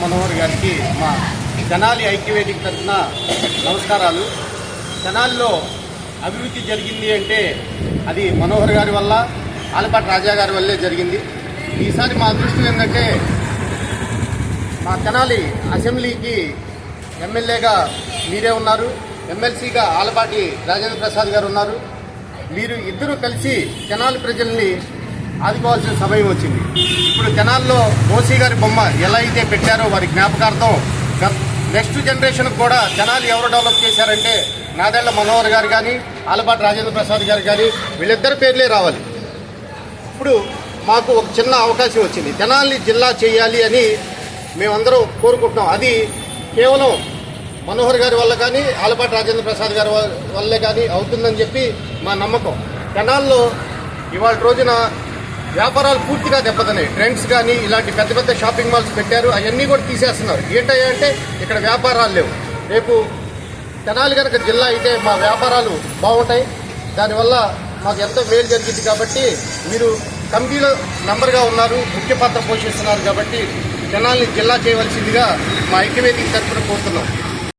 మనోహర్ గారికి మా తెనాలి ఐక్యవేదిక తరఫున నమస్కారాలు. తెనాలిలో అభివృద్ధి జరిగింది అంటే అది మనోహర్ గారి వల్ల ఆలపాటి రాజా గారి వల్లే జరిగింది. ఈసారి మా అదృష్టం ఏంటంటే మా తెనాలి అసెంబ్లీకి ఎమ్మెల్యేగా మీరే ఉన్నారు. ఎమ్మెల్సీగా ఆలపాటి రాజేంద్ర ప్రసాద్ గారు ఉన్నారు. మీరు ఇద్దరు కలిసి తెనాలి ప్రజల్ని ఆదుకోవాల్సిన సమయం వచ్చింది. ఇప్పుడు తెనాల్లో మోసీ గారి బొమ్మ ఎలా అయితే పెట్టారో వారి జ్ఞాపకార్థం నెక్స్ట్ జనరేషన్ కూడా జనాలు ఎవరు డెవలప్ చేశారంటే నాదెళ్ళ మనోహర్ గారు కానీ ఆలపాటి రాజేంద్ర ప్రసాద్ గారు కానీ వీళ్ళిద్దరి పేర్లే రావాలి. ఇప్పుడు మాకు ఒక చిన్న అవకాశం వచ్చింది. జనాల్ని జిల్లా చేయాలి అని మేమందరం కోరుకుంటున్నాం. అది కేవలం మనోహర్ గారి వల్ల కానీ ఆలపాటి రాజేంద్ర ప్రసాద్ గారి వల్లే కానీ అవుతుందని చెప్పి మా నమ్మకం. తెనాల్లో ఇవాళ రోజున వ్యాపారాలు పూర్తిగా దెబ్బతిన్నాయి. ట్రెండ్స్ కానీ ఇలాంటి పెద్ద పెద్ద షాపింగ్ మాల్స్ పెట్టారు. అవన్నీ కూడా తీసేస్తున్నారు. ఏంటయ్యా అంటే ఇక్కడ వ్యాపారాలు లేవు. రేపు తెనాలి కనుక జిల్లా అయితే మా వ్యాపారాలు బాగుంటాయి. దానివల్ల మాకు ఎంతో మేలు జరిగింది కాబట్టి మీరు కమిటీలో మెంబర్గా ఉన్నారు ముఖ్య పాత్ర పోషిస్తున్నారు కాబట్టి తెనాలిని జిల్లా చేయవలసిందిగా మా ఐక్యవేదిక తరఫున కోరుతున్నాం.